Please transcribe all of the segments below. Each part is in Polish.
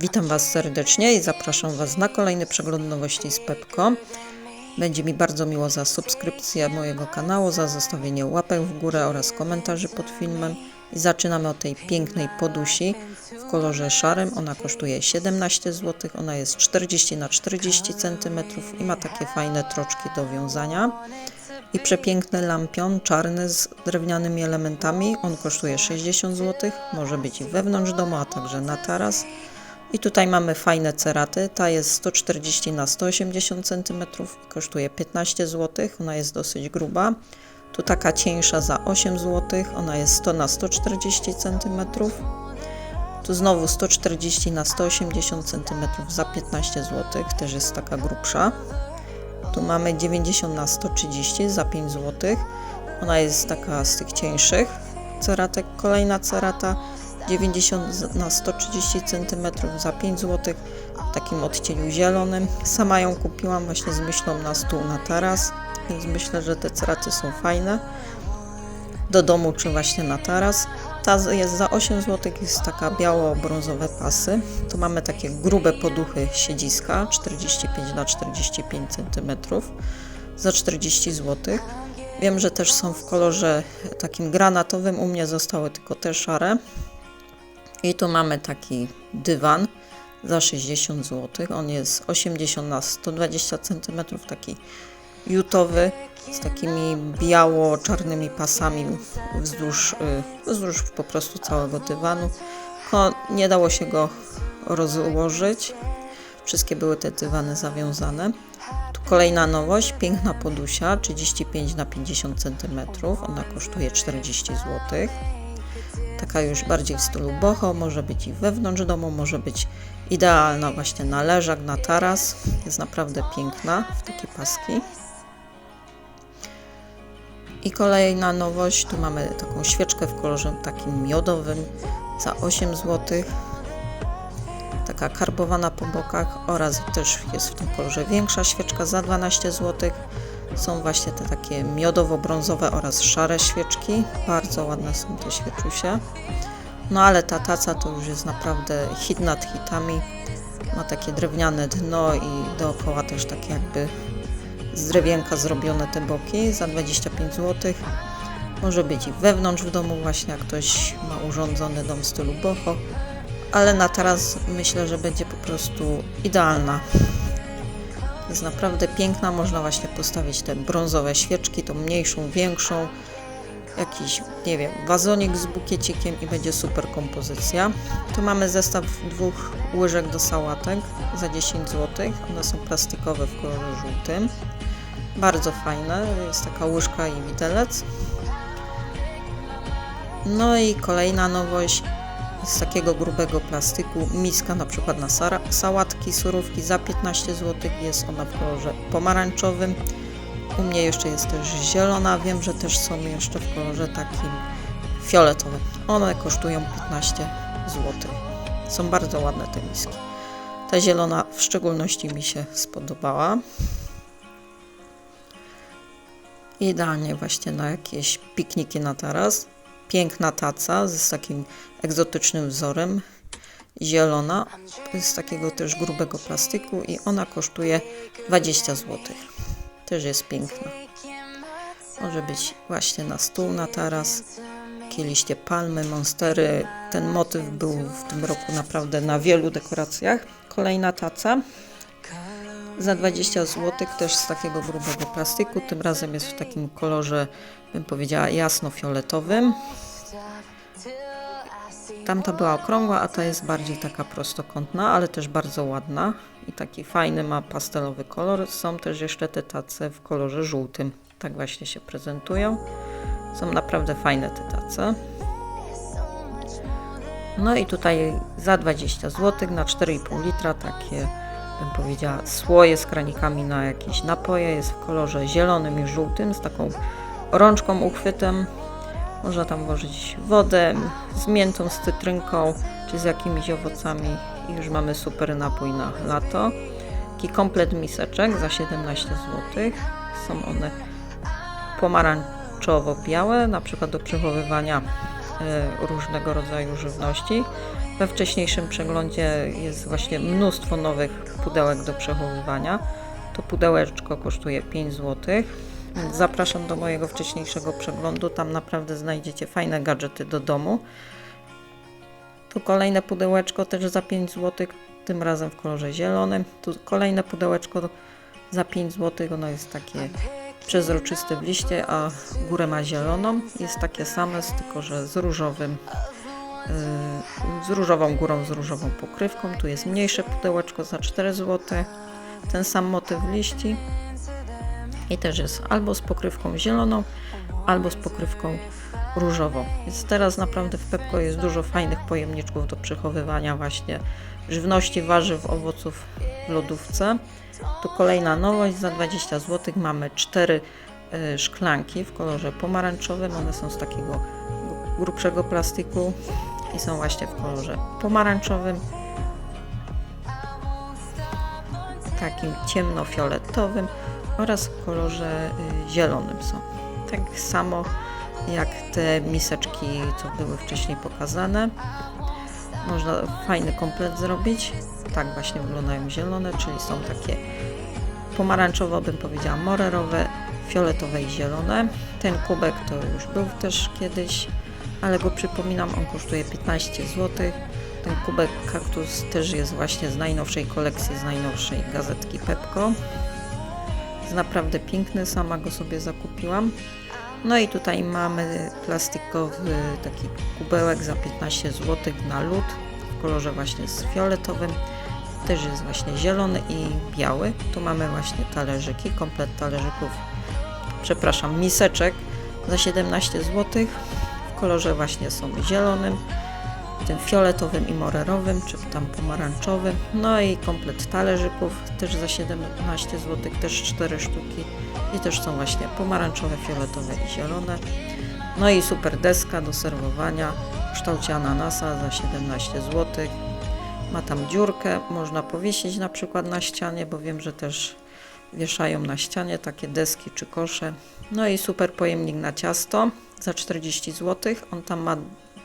Witam Was serdecznie i zapraszam Was na kolejny przegląd nowości z Pepko. Będzie mi bardzo miło za subskrypcję mojego kanału, za zostawienie łapek w górę oraz komentarzy pod filmem. I zaczynamy od tej pięknej podusi w kolorze szarym. Ona kosztuje 17 zł, ona jest 40 na 40 cm i ma takie fajne troczki do wiązania. I przepiękny lampion czarny z drewnianymi elementami. On kosztuje 60 zł. Może być i wewnątrz domu, a także na taras. I tutaj mamy fajne ceraty. Ta jest 140 na 180 cm i kosztuje 15 zł. Ona jest dosyć gruba. Tu taka cieńsza za 8 zł. Ona jest 100 na 140 cm. Tu znowu 140 na 180 cm za 15 zł. Też jest taka grubsza. Tu mamy 90 na 130 za 5 zł. Ona jest taka z tych cieńszych ceratek. Kolejna cerata 90 na 130 cm za 5 zł w takim odcieniu zielonym. Sama ją kupiłam właśnie z myślą na stół na taras, więc myślę, że te ceraty są fajne do domu czy właśnie na taras. Ta jest za 8 zł, jest taka biało-brązowe pasy. Tu mamy takie grube poduchy siedziska 45 na 45 cm za 40 zł. Wiem, że też są w kolorze takim granatowym, u mnie zostały tylko te szare. I tu mamy taki dywan za 60 zł. On jest 80 na 120 cm, taki jutowy z takimi biało-czarnymi pasami wzdłuż, y, wzdłuż po prostu całego dywanu. Nie dało się go rozłożyć. Wszystkie były te dywany zawiązane. Tu kolejna nowość, piękna podusia, 35 na 50 cm. Ona kosztuje 40 zł. Taka już bardziej w stylu boho, może być i wewnątrz domu, może być idealna właśnie na leżak, na taras. Jest naprawdę piękna w takie paski. I kolejna nowość, tu mamy taką świeczkę w kolorze takim miodowym za 8 zł. Taka karbowana po bokach oraz też jest w tym kolorze większa świeczka za 12 zł. Są właśnie te takie miodowo-brązowe oraz szare świeczki. Bardzo ładne są te świeczusie. No ale ta taca to już jest naprawdę hit nad hitami. Ma takie drewniane dno i dookoła też takie jakby z drewienka zrobione te boki za 25 zł. Może być i wewnątrz w domu właśnie, jak ktoś ma urządzony dom w stylu boho. Ale na teraz myślę, że będzie po prostu idealna. Jest naprawdę piękna, można właśnie postawić te brązowe świeczki, tą mniejszą, większą, jakiś, nie wiem, wazonik z bukiecikiem i będzie super kompozycja. Tu mamy zestaw dwóch łyżek do sałatek za 10 zł. One są plastikowe w kolorze żółtym. Bardzo fajne, jest taka łyżka i widelec. No i kolejna nowość z takiego grubego plastyku miska na przykład na sałatki, surówki za 15 zł jest ona w kolorze pomarańczowym. U mnie jeszcze jest też zielona, wiem, że też są jeszcze w kolorze takim fioletowym. One kosztują 15 zł. Są bardzo ładne te miski. Ta zielona w szczególności mi się spodobała. Idealnie właśnie na jakieś pikniki na taras. Piękna taca z takim egzotycznym wzorem. Zielona, z takiego też grubego plastyku i ona kosztuje 20 zł. Też jest piękna. Może być właśnie na stół, na taras. Kieliście palmy, monstery. Ten motyw był w tym roku naprawdę na wielu dekoracjach. Kolejna taca za 20 zł, też z takiego grubego plastyku. Tym razem jest w takim kolorze, bym powiedziała, jasno-fioletowym. Tamta była okrągła, a ta jest bardziej taka prostokątna, ale też bardzo ładna. I taki fajny ma pastelowy kolor. Są też jeszcze te tace w kolorze żółtym. Tak właśnie się prezentują. Są naprawdę fajne te tace. No i tutaj za 20 zł na 4,5 litra takie bym powiedziała słoje z kranikami na jakieś napoje. Jest w kolorze zielonym i żółtym z taką rączką uchwytem. Można tam włożyć wodę z miętą, z cytrynką czy z jakimiś owocami i już mamy super napój na lato. Taki komplet miseczek za 17 zł. Są one pomarańczowo-białe, na przykład do przechowywania e, różnego rodzaju żywności. We wcześniejszym przeglądzie jest właśnie mnóstwo nowych pudełek do przechowywania. To pudełeczko kosztuje 5 zł. Zapraszam do mojego wcześniejszego przeglądu. Tam naprawdę znajdziecie fajne gadżety do domu. Tu kolejne pudełeczko też za 5 zł, tym razem w kolorze zielonym. Tu kolejne pudełeczko za 5 zł. Ono jest takie przezroczyste w liście, a górę ma zieloną. Jest takie same, tylko że z różowym z różową górą, z różową pokrywką. Tu jest mniejsze pudełeczko za 4 zł. Ten sam motyw liści. I też jest albo z pokrywką zieloną, albo z pokrywką różową. Więc teraz naprawdę w Pepko jest dużo fajnych pojemniczków do przechowywania właśnie żywności, warzyw, owoców w lodówce. Tu kolejna nowość, za 20 zł mamy cztery y, szklanki w kolorze pomarańczowym. One są z takiego grubszego plastiku i są właśnie w kolorze pomarańczowym. Takim ciemnofioletowym oraz w kolorze y, zielonym są. Tak samo jak te miseczki, co były wcześniej pokazane. Można fajny komplet zrobić. Tak właśnie wyglądają zielone, czyli są takie pomarańczowo, bym powiedziała, morerowe, fioletowe i zielone. Ten kubek to już był też kiedyś, ale go przypominam, on kosztuje 15 zł. Ten kubek kaktus też jest właśnie z najnowszej kolekcji, z najnowszej gazetki Pepko. Jest naprawdę piękny, sama go sobie zakupiłam. No i tutaj mamy plastikowy taki kubełek za 15 zł na lód w kolorze właśnie z fioletowym. Też jest właśnie zielony i biały. Tu mamy właśnie talerzyki, komplet talerzyków, przepraszam, miseczek za 17 zł. Kolorze właśnie są zielonym, tym fioletowym i morerowym, czy tam pomarańczowym. No i komplet talerzyków też za 17 zł, też 4 sztuki. I też są właśnie pomarańczowe, fioletowe i zielone. No i super deska do serwowania w kształcie ananasa za 17 zł. Ma tam dziurkę, można powiesić na przykład na ścianie, bo wiem, że też wieszają na ścianie takie deski czy kosze. No i super pojemnik na ciasto za 40 zł. On tam ma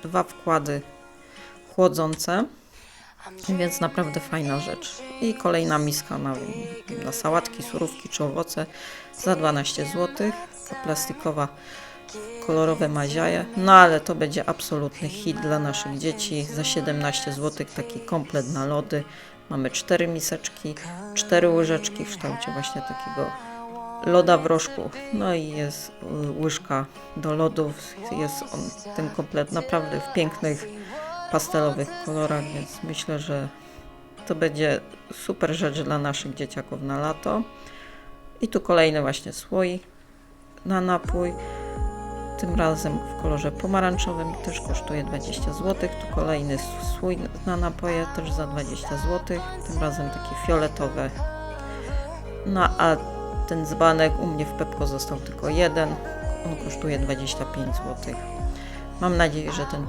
dwa wkłady chłodzące, więc naprawdę fajna rzecz. I kolejna miska na, na sałatki, surówki czy owoce za 12 zł. Ta plastikowa kolorowe maziaje. No ale to będzie absolutny hit dla naszych dzieci. Za 17 zł taki komplet na lody. Mamy cztery miseczki, cztery łyżeczki w kształcie właśnie takiego loda w rożku. No i jest y, łyżka do lodów. Jest on, ten komplet naprawdę w pięknych pastelowych kolorach, więc myślę, że to będzie super rzecz dla naszych dzieciaków na lato. I tu kolejny właśnie słój na napój. Tym razem w kolorze pomarańczowym też kosztuje 20 zł. Tu kolejny słój na napoje też za 20 zł. Tym razem takie fioletowe. No a ten dzbanek u mnie w Pepko został tylko jeden. On kosztuje 25 zł. Mam nadzieję, że ten